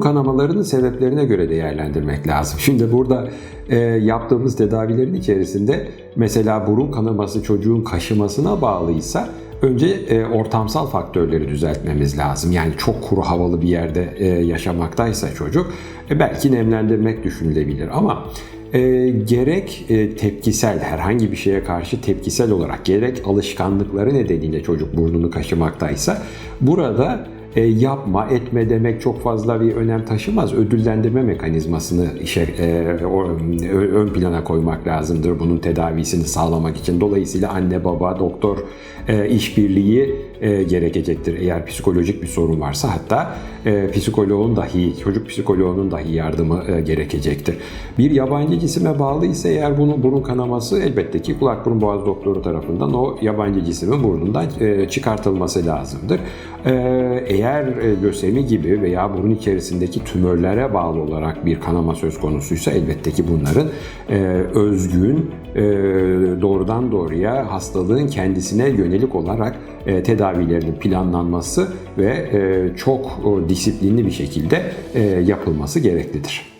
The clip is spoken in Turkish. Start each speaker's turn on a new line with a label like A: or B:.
A: kanamalarının sebeplerine göre değerlendirmek lazım. Şimdi burada e, yaptığımız tedavilerin içerisinde mesela burun kanaması çocuğun kaşımasına bağlıysa önce e, ortamsal faktörleri düzeltmemiz lazım. Yani çok kuru havalı bir yerde e, yaşamaktaysa çocuk e, belki nemlendirmek düşünülebilir ama e, gerek e, tepkisel herhangi bir şeye karşı tepkisel olarak gerek alışkanlıkları nedeniyle çocuk burnunu kaşımaktaysa burada e, yapma etme demek çok fazla bir önem taşımaz. Ödüllendirme mekanizmasını işe, e, o, ö- ön plana koymak lazımdır bunun tedavisini sağlamak için. Dolayısıyla anne baba doktor e, işbirliği e, gerekecektir eğer psikolojik bir sorun varsa hatta e, psikoloğun dahi çocuk psikoloğunun dahi yardımı e, gerekecektir. Bir yabancı cisime bağlı ise eğer bunun burun kanaması elbette ki kulak burun boğaz doktoru tarafından o yabancı cismin burnundan e, çıkartılması lazımdır. E, eğer e, lösemi gibi veya burun içerisindeki tümörlere bağlı olarak bir kanama söz konusuysa elbette ki bunların e, özgün e, doğrudan doğruya hastalığın kendisine yönelik olarak e, tedavilerinin planlanması ve e, çok disiplinli bir şekilde e, yapılması gereklidir.